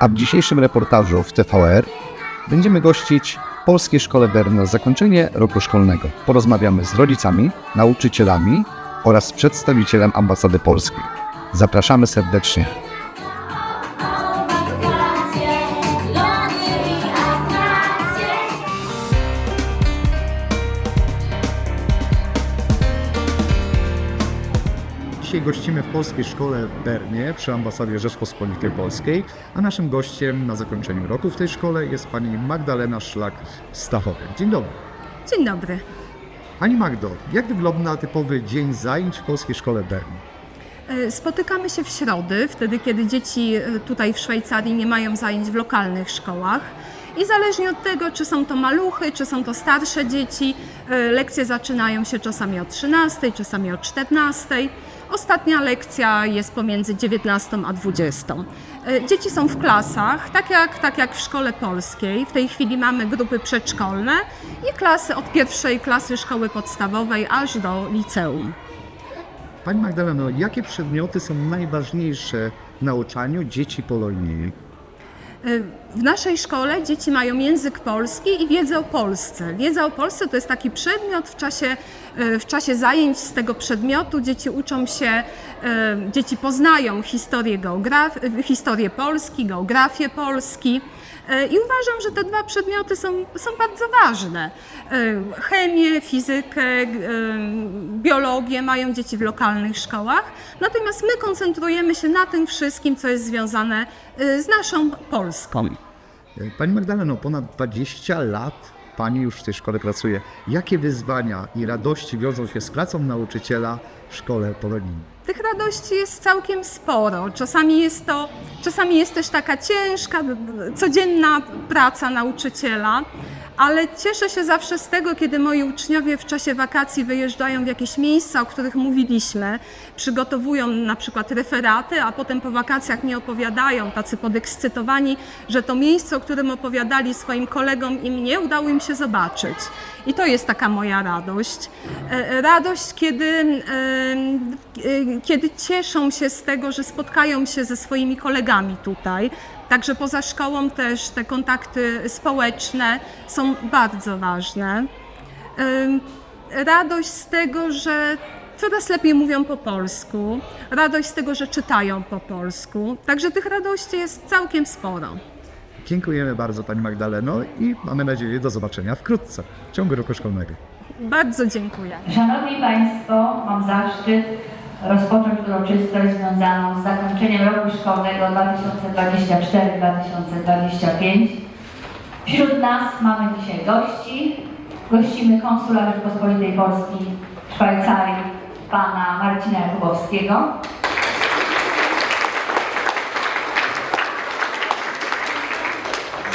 A w dzisiejszym reportażu w TVR będziemy gościć w Polskiej Szkole Bern na zakończenie roku szkolnego. Porozmawiamy z rodzicami, nauczycielami oraz przedstawicielem ambasady polskiej. Zapraszamy serdecznie. Gościmy w Polskiej Szkole w Bernie przy ambasadzie Rzeczpospolitej Polskiej, a naszym gościem na zakończeniu roku w tej szkole jest pani Magdalena Szlak-Stachowiak. Dzień dobry. Dzień dobry. Pani Magdo, jak wygląda typowy dzień zajęć w Polskiej Szkole Bern? E, Spotykamy się w środy, wtedy kiedy dzieci e, tutaj w Szwajcarii nie mają zajęć w lokalnych szkołach. I zależnie od tego, czy są to maluchy, czy są to starsze dzieci, e, lekcje zaczynają się czasami o 13, czasami o 14. Ostatnia lekcja jest pomiędzy 19 a 20. E, Dzieci są w klasach, tak jak, tak jak w szkole polskiej. W tej chwili mamy grupy przedszkolne i klasy od pierwszej klasy szkoły podstawowej aż do liceum. Pani Magdaleno, jakie przedmioty są najważniejsze w nauczaniu dzieci polonii? W naszej szkole dzieci mają język polski i wiedzę o Polsce. Wiedza o Polsce to jest taki przedmiot w czasie, e, w czasie zajęć z tego przedmiotu. Dzieci uczą się, e, dzieci poznają historię, geograf- historię Polski, geografię Polski. E, I uważam, że te dwa przedmioty są, są bardzo ważne. E, Chemię, fizykę, e, biologię mają dzieci w lokalnych szkołach, natomiast my koncentrujemy się na tym wszystkim, co jest związane z naszą Polską. Pani Magdaleno, ponad 20 lat Pani już w tej szkole pracuje. Jakie wyzwania i radości wiążą się z pracą nauczyciela w szkole polonii? Tych radości jest całkiem sporo. Czasami jest to, czasami jest też taka ciężka, codzienna praca nauczyciela, ale cieszę się zawsze z tego, kiedy moi uczniowie w czasie wakacji wyjeżdżają w jakieś miejsca, o których mówiliśmy, przygotowują na przykład referaty, a potem po wakacjach mi opowiadają, tacy podekscytowani, że to miejsce, o którym opowiadali swoim kolegom i mnie, udało im się zobaczyć. I to jest taka moja radość. E, Radość, kiedy, e, kiedy cieszą się z tego, że spotkają się ze swoimi kolegami tutaj. Także poza szkołą też te kontakty społeczne są bardzo ważne. Radość z tego, że coraz lepiej mówią po polsku, radość z tego, że czytają po polsku. Także tych radości jest całkiem sporo. Dziękujemy bardzo Pani Magdaleno i mamy nadzieję do zobaczenia wkrótce w ciągu roku szkolnego. Bardzo dziękuję. Szanowni Państwo, mam zaszczyt rozpocząć uroczystość związaną z zakończeniem roku szkolnego 2024-2025. Wśród nas mamy dzisiaj gości. Gościmy konsula Rzeczpospolitej Polskiej w Szwajcarii, pana Marcina Jakubowskiego.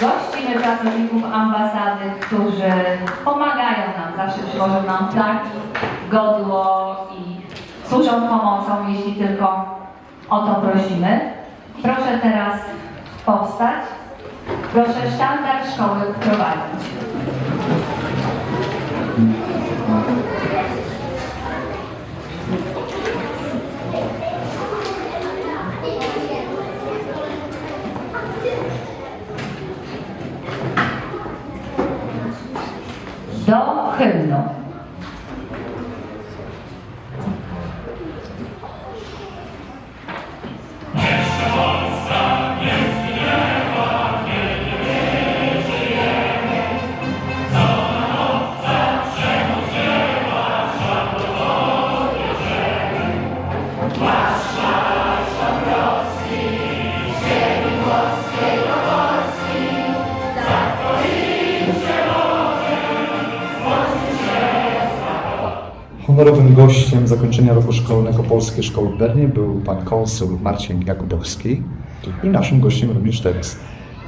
Gościmy pracowników ambasady, którzy pomagają nam, zawsze przywożą nam flagi, godło i służą pomocą, jeśli tylko o to prosimy. Proszę teraz powstać. Proszę sztandar szkoły wprowadzić. Honorowym gościem zakończenia roku szkolnego Polskiej Szkoły w Bernie był pan konsul Marcin Jakubowski i naszym gościem również teraz.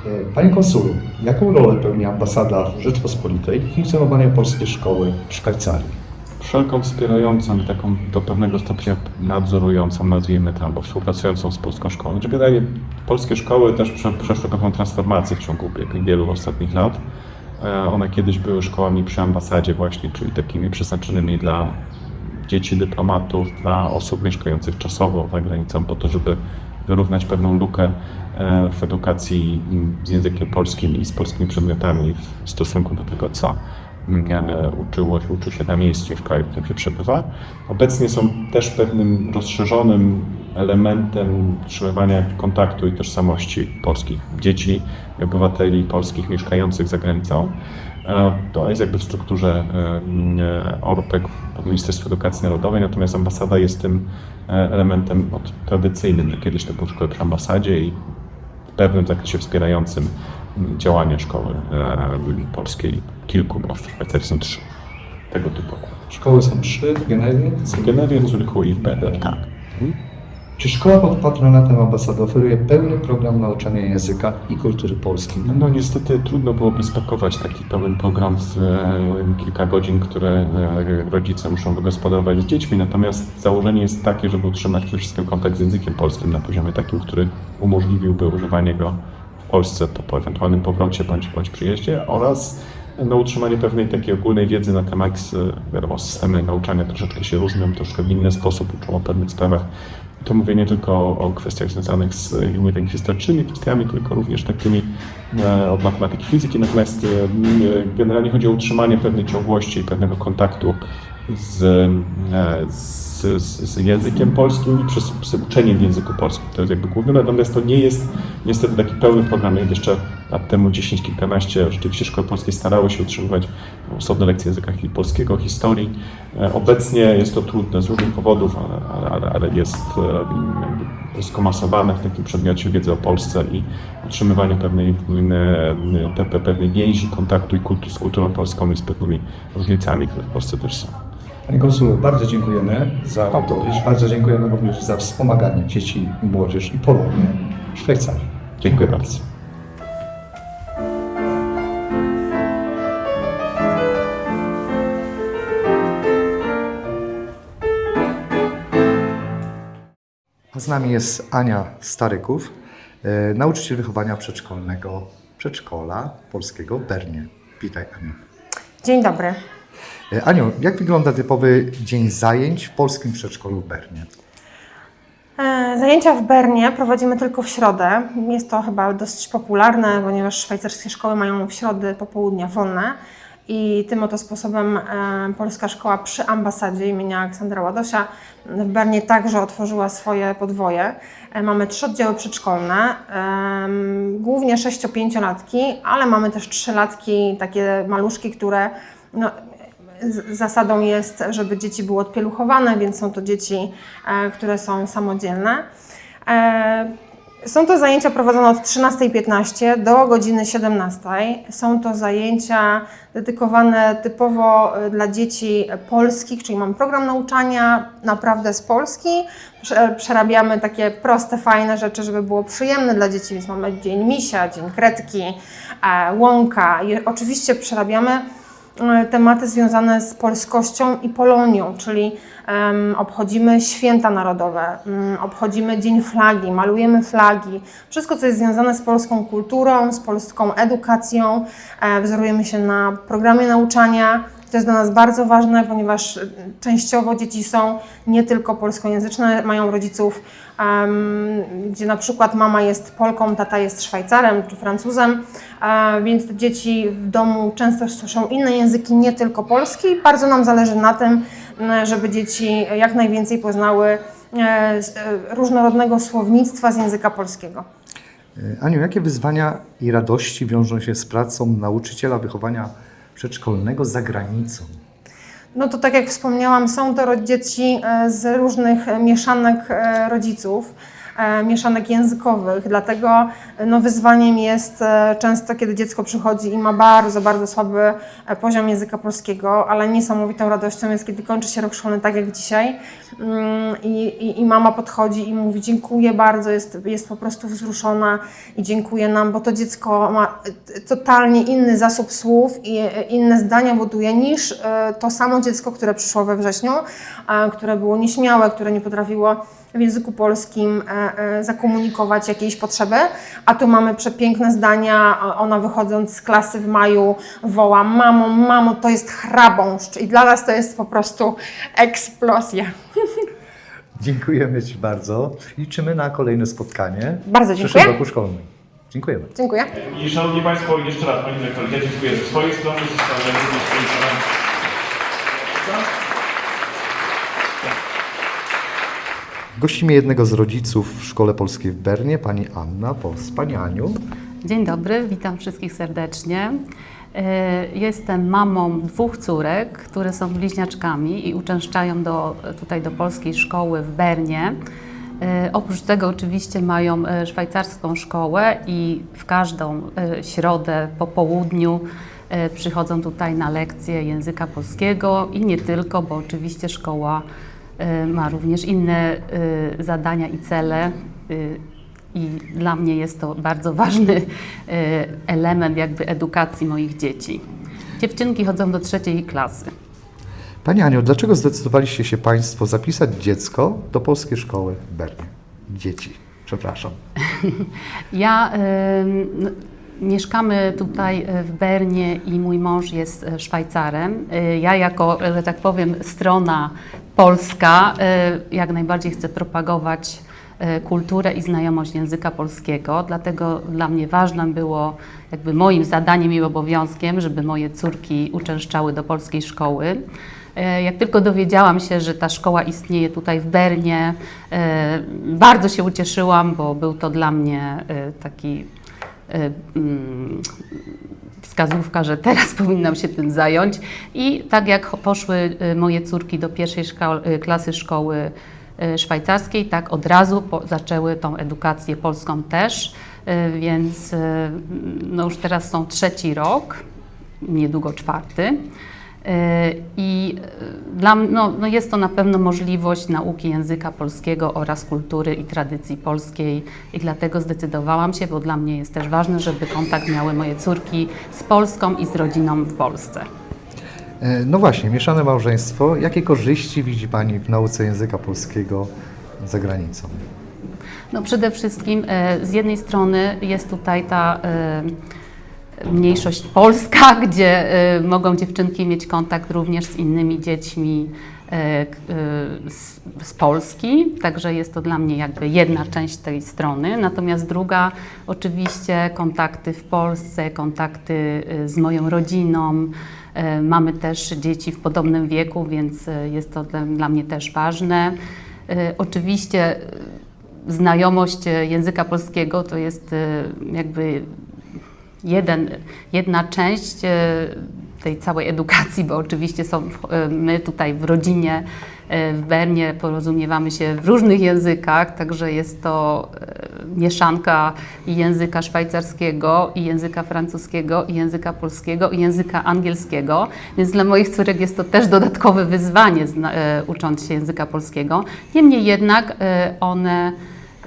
E, Panie konsulu, jaką rolę pełni ambasada Rzeczpospolitej w funkcjonowaniu polskiej szkoły w Szwajcarii? wszelką wspierającą i taką do pewnego stopnia nadzorującą, nazwijmy to, albo współpracującą z polską szkołą. Znaczy, generalnie polskie szkoły też prze- przeszły taką transformację w ciągu wielu ostatnich lat. E, One kiedyś były szkołami przy ambasadzie właśnie, czyli takimi przeznaczonymi dla dzieci dyplomatów, dla osób mieszkających czasowo za granicą, po to, żeby wyrównać pewną lukę e, w edukacji z językiem polskim i z polskimi przedmiotami w stosunku do tego, co e, uczyło się, uczy się na miejscu w kraju, w którym się przebywa. Obecnie są też pewnym rozszerzonym elementem utrzymywania kontaktu i tożsamości polskich dzieci i obywateli polskich mieszkających za granicą. E, To jest jakby w strukturze e, ORPEK Ministerstwa Edukacji Narodowej, natomiast ambasada jest tym e, elementem tradycyjnym. Kiedyś to były szkoły przy ambasadzie i w pewnym zakresie wspierającym działania szkoły e, polskiej. Kilku, bo w Szwajcarii są trzy tego typu. Szkoły są trzy. W Genewie, w Zurichu i w Beder. Tak. Czy szkoła pod patronatem ambasady oferuje pełny program nauczania języka i kultury polskiej? No niestety trudno byłoby spakować taki pełen program w e, kilka godzin, które e, rodzice muszą wygospodarować z dziećmi, natomiast założenie jest takie, żeby utrzymać przede wszystkim kontakt z językiem polskim na poziomie takim, który umożliwiłby używanie go w Polsce po, po ewentualnym powrocie bądź, bądź przyjeździe oraz no, utrzymanie pewnej takiej ogólnej wiedzy na temat, e, wiadomo, systemy nauczania troszeczkę się różnią, troszkę w inny sposób uczą o pewnych sprawach. To mówię nie tylko o, kwestiach związanych z e, mówię, historycznymi kwestiami, tylko również takimi e, od matematyki, fizyki. Natomiast e, m, generalnie chodzi o utrzymanie pewnej ciągłości i pewnego kontaktu z, e, z, z, z językiem polskim i przez, z uczeniem w języku polskim. To jest jakby główne, natomiast to nie jest niestety taki pełny program. Jak Jeszcze lat temu 10 kilkanaście rzeczywiście szkoły polskie starały się utrzymywać osobne lekcje języka polskiego, historii. E, Obecnie jest to trudne z różnych powodów, ale, ale, ale, ale jest e, jakby skomasowane w takim przedmiocie wiedzy o Polsce i utrzymywanie pewnej, e, pe, pe, pewnej więzi, kontaktu i kultu, z kulturą polską i z pewnymi różnicami, które w Polsce też są. Panie konsulu, bardzo dziękujemy za odpowiedź. Bardzo dziękujemy również za wspomaganie dzieci i młodzież i Polonii w Szwajcarii. Dziękuję bardzo. Z nami jest Ania Staryków, e, nauczyciel wychowania przedszkolnego przedszkola polskiego w Bernie. Witaj Aniu. Dzień dobry. E, Aniu, jak wygląda typowy dzień zajęć w polskim przedszkolu w Bernie? E, Zajęcia w Bernie prowadzimy tylko w środę. Jest to chyba dosyć popularne, ponieważ szwajcarskie szkoły mają w środę popołudnia wolne. I tym oto sposobem e, Polska Szkoła przy ambasadzie imienia Aleksandra Ładosia w Bernie także otworzyła swoje podwoje. E, Mamy trzy oddziały przedszkolne, głównie 6-5-latki, ale mamy też trzylatki, takie maluszki, które no, Zasadą jest, żeby dzieci były odpieluchowane, więc są to dzieci, e, które są samodzielne. Są to zajęcia prowadzone od 13.15 do godziny 17.00. Są to zajęcia dedykowane typowo e, dla dzieci polskich, czyli mamy program nauczania naprawdę z Polski. Prze- Przerabiamy takie proste, fajne rzeczy, żeby było przyjemne dla dzieci, więc mamy dzień misia, dzień kredki, e, łąka. I oczywiście przerabiamy tematy związane z polskością i Polonią, czyli em, obchodzimy święta narodowe, mm, obchodzimy Dzień Flagi, malujemy flagi. Wszystko, co jest związane z polską kulturą, z polską edukacją, e, wzorujemy się na programie nauczania. To jest dla nas bardzo ważne, ponieważ e, częściowo dzieci są nie tylko polskojęzyczne, mają rodziców, gdzie na przykład mama jest Polką, tata jest Szwajcarem czy Francuzem, więc te dzieci w domu często słyszą inne języki, nie tylko polski. Bardzo nam zależy na tym, żeby dzieci jak najwięcej poznały e, e, różnorodnego słownictwa z języka polskiego. E, Aniu, jakie wyzwania i radości wiążą się z pracą nauczyciela wychowania przedszkolnego za granicą? No to tak jak wspomniałam, są to dzieci e, z różnych e, mieszanek e, rodziców, mieszanek językowych, dlatego e, no, wyzwaniem jest e, często, kiedy dziecko przychodzi i ma bardzo, bardzo słaby e, poziom języka polskiego, ale niesamowitą radością jest, kiedy kończy się rok szkolny tak jak dzisiaj mm, i, i, i mama podchodzi i mówi dziękuję bardzo, jest, jest po prostu wzruszona i dziękuję nam, bo to dziecko ma e, totalnie inny zasób słów i e, inne zdania buduje niż e, to samo dziecko, które przyszło we wrześniu, e, które było nieśmiałe, które nie potrafiło w języku polskim e, e, zakomunikować jakiejś potrzeby, a tu mamy przepiękne zdania, ona wychodząc z klasy w maju woła mamo, mamo, to jest chrabąszcz i dla nas to jest po prostu eksplozja. Dziękujemy Ci bardzo. Liczymy na kolejne spotkanie. Bardzo w przyszłym dziękuję. roku szkolnym. Dziękujemy. Dziękuję. I Szanowni Państwo, jeszcze raz Pani Dyrektor, ja dziękuję ze swojej strony, zostawiam również Gościmy jednego z rodziców w Szkole Polskiej w Bernie, pani Anna Pos. Pani Aniu, Dzień dobry, witam wszystkich serdecznie. E, Jestem mamą dwóch córek, które są bliźniaczkami i uczęszczają do, tutaj do polskiej szkoły w Bernie. E, Oprócz tego oczywiście mają e, szwajcarską szkołę i w każdą środę po południu przychodzą tutaj na lekcje języka polskiego i nie tylko, bo oczywiście szkoła ma również inne e, zadania i cele. e, i dla mnie jest to bardzo ważny element jakby edukacji moich dzieci. Dziewczynki chodzą do trzeciej klasy. Pani Aniu, dlaczego zdecydowaliście się Państwo zapisać dziecko do Polskiej Szkoły w Bernie? Dzieci, przepraszam. Ja ym, mieszkamy tutaj w Bernie i mój mąż jest Szwajcarem. Ja jako, że tak powiem, strona polska e, jak najbardziej chcę propagować e, kulturę i znajomość języka polskiego, dlatego dla mnie ważnym było, jakby moim zadaniem i obowiązkiem, żeby moje córki uczęszczały do polskiej szkoły. E, Jak tylko dowiedziałam się, że ta szkoła istnieje tutaj w Bernie, bardzo się ucieszyłam, bo był to dla mnie taki mm, wskazówka, że teraz powinnam się tym zająć. I tak jak poszły e, moje córki do pierwszej e, klasy szkoły e, szwajcarskiej, tak od razu po, zaczęły tą edukację polską też, więc no już teraz są trzeci rok, niedługo czwarty. E, I e, dla, no, no jest to na pewno możliwość nauki języka polskiego oraz kultury i tradycji polskiej i dlatego zdecydowałam się, bo dla mnie jest też ważne, żeby kontakt miały moje córki z Polską i z rodziną w Polsce. E, No właśnie, mieszane małżeństwo. Jakie korzyści widzi Pani w nauce języka polskiego za granicą? No przede wszystkim e, z jednej strony jest tutaj ta e, mniejszość polska, gdzie e, mogą dziewczynki mieć kontakt również z innymi dziećmi k- e, z, Polski, także jest to dla mnie jakby jedna część tej strony. Natomiast druga, oczywiście kontakty w Polsce, kontakty z moją rodziną. Mamy też dzieci w podobnym wieku, więc jest to dla, mnie też ważne. Oczywiście znajomość języka polskiego to jest jakby jeden, jedna część e, tej całej edukacji, bo oczywiście są, e, my tutaj w rodzinie e, w Bernie porozumiewamy się w różnych językach, także jest to mieszanka i języka szwajcarskiego, i języka francuskiego, i języka polskiego, i języka angielskiego, więc dla moich córek jest to też dodatkowe wyzwanie ucząc się języka polskiego. Niemniej jednak one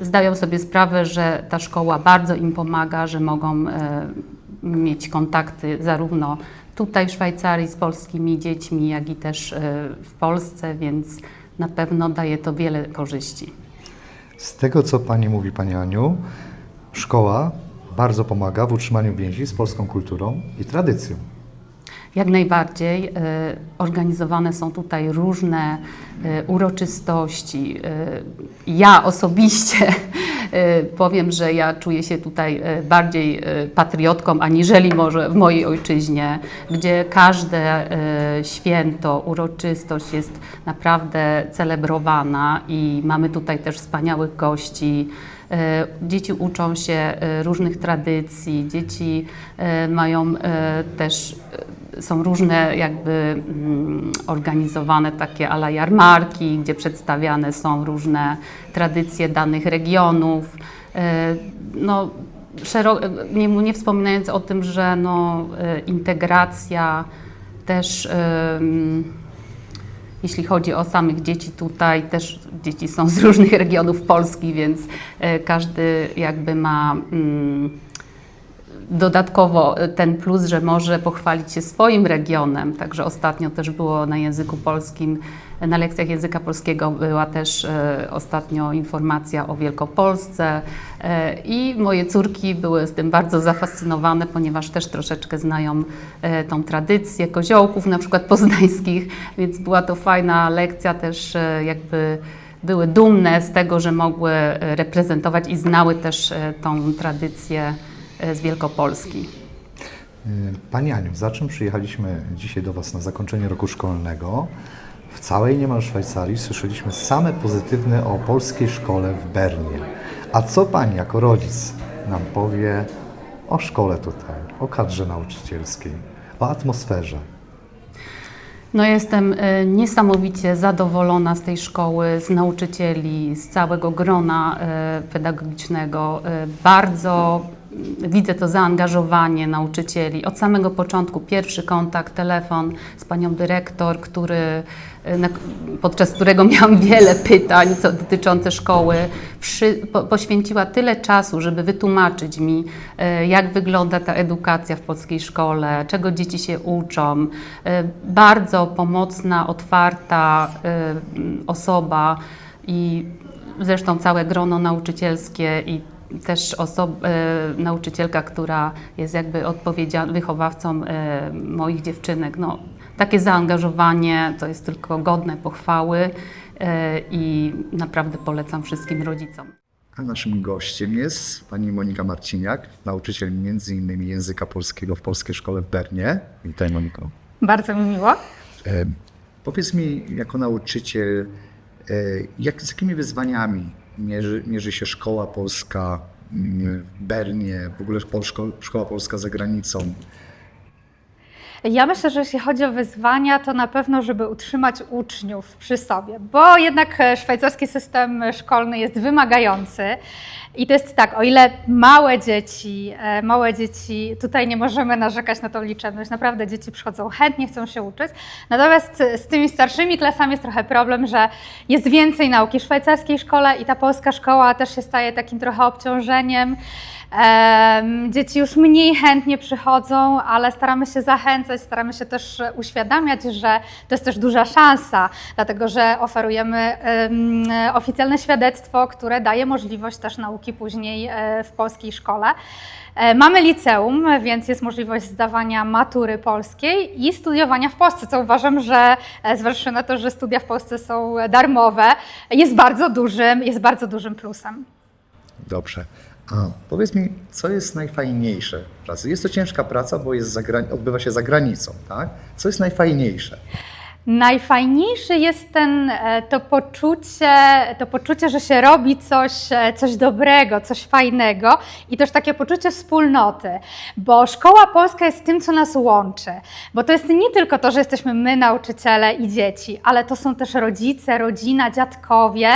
zdają sobie sprawę, że ta szkoła bardzo im pomaga, że mogą e, mieć kontakty zarówno tutaj w Szwajcarii z polskimi dziećmi, jak i też e, w Polsce, więc na pewno daje to wiele korzyści. Z tego, co Pani mówi, Pani Aniu, szkoła bardzo pomaga w utrzymaniu więzi z polską kulturą i tradycją. Jak najbardziej. e, Organizowane są tutaj różne e, uroczystości. E, Ja osobiście powiem, że ja czuję się tutaj bardziej patriotką aniżeli może w mojej ojczyźnie, gdzie każde święto, uroczystość jest naprawdę celebrowana i mamy tutaj też wspaniałych gości. Dzieci uczą się różnych tradycji, dzieci mają też, są różne jakby mm, organizowane takie ala jarmarki, gdzie przedstawiane są różne tradycje danych regionów. E, No, nie, nie wspominając o tym, że no, e, integracja też jeśli chodzi o samych dzieci tutaj, też dzieci są z różnych regionów Polski, więc e, każdy jakby ma mm, dodatkowo ten plus, że może pochwalić się swoim regionem. Także ostatnio też było na języku polskim, na lekcjach języka polskiego była też e, ostatnio informacja o Wielkopolsce i moje córki były z tym bardzo zafascynowane, ponieważ też troszeczkę znają tą tradycję koziołków na przykład poznańskich, więc była to fajna lekcja też jakby były dumne z tego, że mogły reprezentować i znały też tą tradycję z Wielkopolski. Pani Aniu, za czym przyjechaliśmy dzisiaj do Was na zakończenie roku szkolnego? W całej niemal Szwajcarii słyszeliśmy same pozytywne o polskiej szkole w Bernie. A co Pani jako rodzic nam powie o szkole tutaj, o kadrze nauczycielskiej, o atmosferze? No jestem e, niesamowicie zadowolona z tej szkoły, z nauczycieli, z całego grona e, pedagogicznego. E, Bardzo widzę to zaangażowanie nauczycieli. Od samego początku pierwszy kontakt, telefon z panią dyrektor, który, na, podczas którego miałam wiele pytań co, dotyczące szkoły. Poświęciła tyle czasu, żeby wytłumaczyć mi, e, jak wygląda ta edukacja w polskiej szkole, czego dzieci się uczą. E, Bardzo pomocna, otwarta osoba i zresztą całe grono nauczycielskie i też osob, e, nauczycielka, która jest jakby odpowiedzialna, wychowawcą e, moich dziewczynek. No, takie zaangażowanie to jest tylko godne pochwały e, i naprawdę polecam wszystkim rodzicom. A naszym gościem jest pani Monika Marciniak, nauczyciel m.in. języka polskiego w Polskiej Szkole w Bernie. Witaj Moniko. Bardzo mi miło. E, powiedz mi, jako nauczyciel, e, jak, z jakimi wyzwaniami mierzy, mierzy się szkoła polska mm, w Bernie, w ogóle szko- szkoła polska za granicą? Ja myślę, że jeśli chodzi o wyzwania, to na pewno, żeby utrzymać uczniów przy sobie, bo jednak e, szwajcarski system szkolny jest wymagający. I to jest tak, o ile małe dzieci, e, małe dzieci, tutaj nie możemy narzekać na tą liczebność, naprawdę dzieci przychodzą chętnie, chcą się uczyć. Natomiast z tymi starszymi klasami jest trochę problem, że jest więcej nauki w szwajcarskiej szkole i ta polska szkoła też się staje takim trochę obciążeniem. Em, Dzieci już mniej chętnie przychodzą, ale staramy się zachęcać, staramy się też uświadamiać, że to jest też duża szansa, dlatego że oferujemy em, oficjalne świadectwo, które daje możliwość też nauki później e, w polskiej szkole. E, Mamy liceum, więc jest możliwość zdawania matury polskiej i studiowania w Polsce, co uważam, że e, zważywszy na to, że studia w Polsce są darmowe, jest bardzo dużym, jest bardzo dużym plusem. Dobrze. A powiedz mi, co jest najfajniejsze w pracy? Jest to ciężka praca, bo jest odbywa się za granicą, tak? Co jest najfajniejsze? Najfajniejszy jest ten, e, to, poczucie, to poczucie, że się robi coś, e, coś dobrego, coś fajnego i też takie poczucie wspólnoty, bo szkoła polska jest tym, co nas łączy, bo to jest nie tylko to, że jesteśmy my, nauczyciele i dzieci, ale to są też rodzice, rodzina, dziadkowie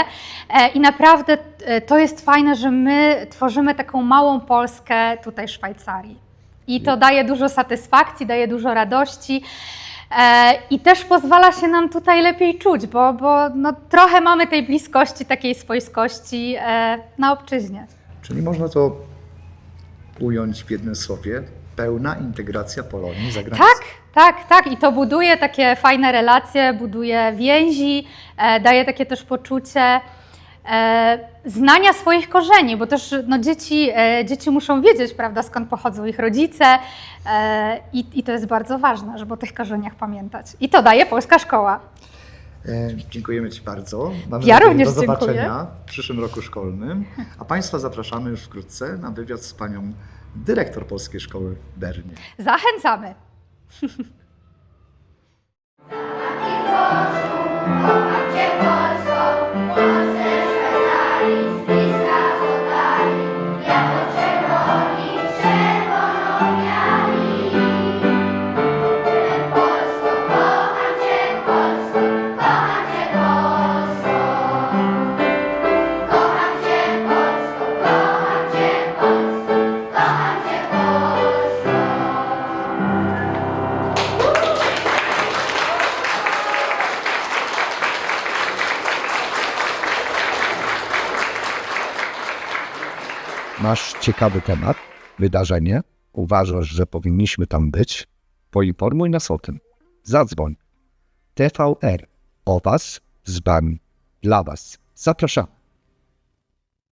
e, i naprawdę to jest fajne, że my tworzymy taką małą Polskę tutaj w Szwajcarii. I to daje dużo satysfakcji, daje dużo radości. E, I też pozwala się nam tutaj lepiej czuć, bo, bo no, trochę mamy tej bliskości, takiej swojskości e, na obczyźnie. Czyli można to ująć w jednym słowie. Pełna integracja Polonii za granicą. Tak, tak, tak. I to buduje takie fajne relacje, buduje więzi, e, daje takie też poczucie znania swoich korzeni, bo też no, dzieci, e, dzieci muszą wiedzieć, prawda, skąd pochodzą ich rodzice e, i, i to jest bardzo ważne, żeby o tych korzeniach pamiętać. I to daje polska szkoła. E, dziękujemy Ci bardzo. Mamy Ja również do dziękuję. zobaczenia w przyszłym roku szkolnym. A Państwa zapraszamy już wkrótce na wywiad z Panią dyrektor Polskiej Szkoły Bernie. Zachęcamy. ciekawy temat, wydarzenie, uważasz, że powinniśmy tam być, poinformuj nas o tym. Zadzwoń. TVR. O Was, z Wami, dla Was. Zapraszamy.